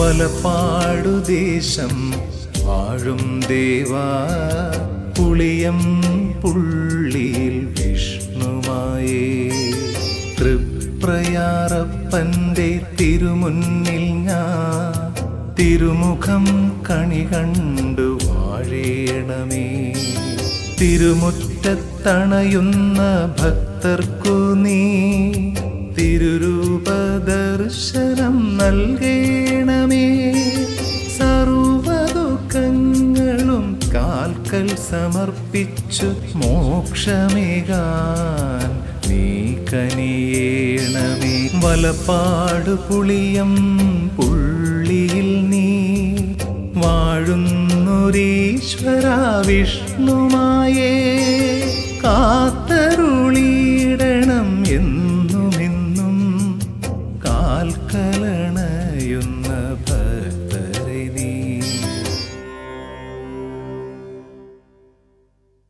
വലപ്പാടുദേശം വാഴും ദേവാ. പുളിയം പുള്ളിയിൽ വിഷ്ണുമായേ. തൃപ്രയാറപ്പന്റെ തിരുമുന്നിൽ ഞാൻ തിരുമുഖം കണി കണ്ടു വാഴേണമേ. തിരുമുറ്റത്തണയുന്ന ഭക്തർക്കു നീ തിരുരൂപദർശനം നൽകേണമേ കൽ സമർപ്പിച്ചു മോക്ഷമേകാൻ നീ കനിയേണമേ വലപ്പാടു പുളിയം പുള്ളിയിൽ നീ വാഴുന്നുരീശ്വര വിഷ്ണുമായേ. കാത്തരുളിയിടണം എന്നുമെന്നും കാൽക്കലണയുന്ന